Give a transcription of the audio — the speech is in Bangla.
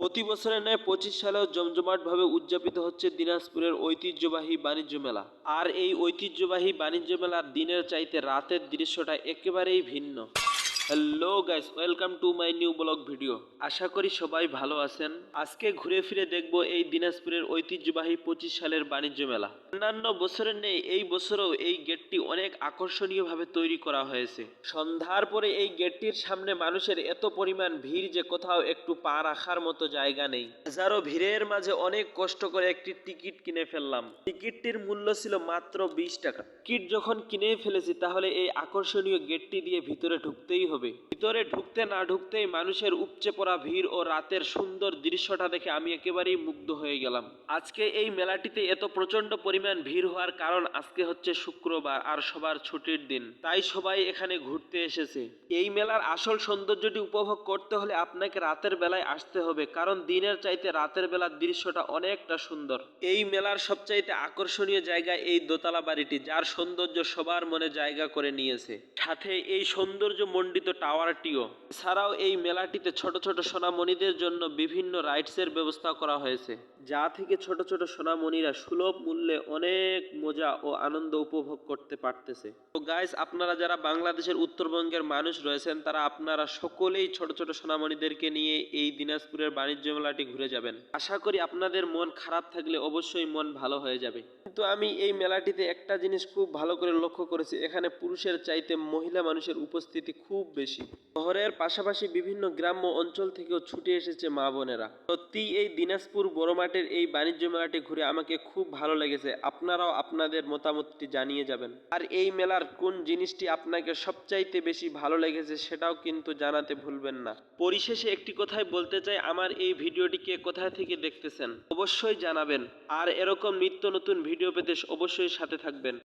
প্রতি বছরের ন্যায় পঁচিশ সালেও জমজমাটভাবে উদযাপিত হচ্ছে দিনাজপুরের ঐতিহ্যবাহী বাণিজ্য মেলা। আর এই ঐতিহ্যবাহী বাণিজ্য মেলার দিনের চাইতে রাতের দৃশ্যটা একেবারেই ভিন্ন। Hello guys welcome to my new blog video আশা করি সবাই ভালো আছেন। আজকে ঘুরে ফিরে দেখব এই দিনাজপুরের ঐতিহ্যবাহী পঁচিশ সালের বাণিজ্য মেলা। অন্যান্য বছরের নেই, এই বছরেও এই গেটটি অনেক আকর্ষণীয়ভাবে তৈরি করা হয়েছে। সন্ধ্যার পরে এই গেটটির সামনে মানুষের এত পরিমাণ ভিড় যে কোথাও একটু পা রাখার মতো জায়গা নেই। হাজারো ভিড়ের মাঝে অনেক কষ্ট করে একটি টিকিট কিনে ফেললাম। টিকিটটির মূল্য ছিল মাত্র বিশ টাকা। টিকিট যখন কিনে ফেলেছি, তাহলে এই আকর্ষণীয় গেটটি দিয়ে ভিতরে ঢুকতেই হবে। ভিতরে ঢুকতে না ঢুকতেই মানুষের উপচে পড়া ভিড় ও রাতের সুন্দর দৃশ্যটা দেখে আমি একেবারেই মুগ্ধ হয়ে গেলাম। আজকে এই মেলাটিতে এত প্রচণ্ড পরিমাণ ভিড় হওয়ার কারণ আজকে হচ্ছে শুক্রবার আর সবার ছুটির দিন। তাই সবাই এখানে ঘুরতে এসেছে। এই মেলার আসল সৌন্দর্যটি উপভোগ করতে হলে আপনাকে রাতের বেলায় আসতে হবে, কারণ দিনের চাইতে রাতের বেলার দৃশ্যটা অনেকটা সুন্দর। এই মেলার সবচাইতে আকর্ষণীয় জায়গা এই দোতলা বাড়িটি, যার সৌন্দর্য সবার মনে জায়গা করে নিয়েছে। সাথে এই সৌন্দর্য মণ্ডিত টাওয়ারটিও। এছাড়াও এই মেলাটিতে ছোট ছোট সোনামণিদের জন্য বিভিন্ন রাইডসের ব্যবস্থা করা হয়েছে, যা থেকে ছোট ছোট সোনামণিরা সুলভ মূল্যে অনেক মজা ও আনন্দ উপভোগ করতে পারতেছে। তো গাইস আপনারা যারা বাংলাদেশের উত্তরবঙ্গের মানুষ রয়েছেন, তারা আপনারা সকলেই ছোট ছোট সোনামণিদেরকে নিয়ে এই দিনাজপুরের বাণিজ্য মেলাটি ঘুরে যাবেন। আশা করি আপনাদের মন খারাপ থাকলে অবশ্যই মন ভালো হয়ে যাবে। কিন্তু আমি এই মেলাটিতে একটা জিনিস খুব ভালো করে লক্ষ্য করেছি, এখানে পুরুষের চাইতে মহিলা মানুষের উপস্থিতি খুব বেশি। শহরের পাশাপাশি বিভিন্ন গ্রাম্য অঞ্চল থেকেও ছুটে এসেছে মা বোনেরা। সত্যি এই দিনাজপুর বড় মাঠের এই বাণিজ্য মেলাটি ঘুরে আমাকে খুব ভালো লেগেছে। আপনারাও আপনাদের মতামতটি জানিয়ে যাবেন। আর এই মেলার কোন জিনিসটি আপনাকে সবচাইতে বেশি ভালো লেগেছে সেটাও কিন্তু জানাতে ভুলবেন না। পরিশেষে একটি কথাই বলতে চাই, আমার এই ভিডিওটিকে কোথায় থেকে দেখতেছেন? অবশ্যই জানাবেন। আর এরকম নিত্য নতুন ভিডিও পেতে অবশ্যই সাথে থাকবেন।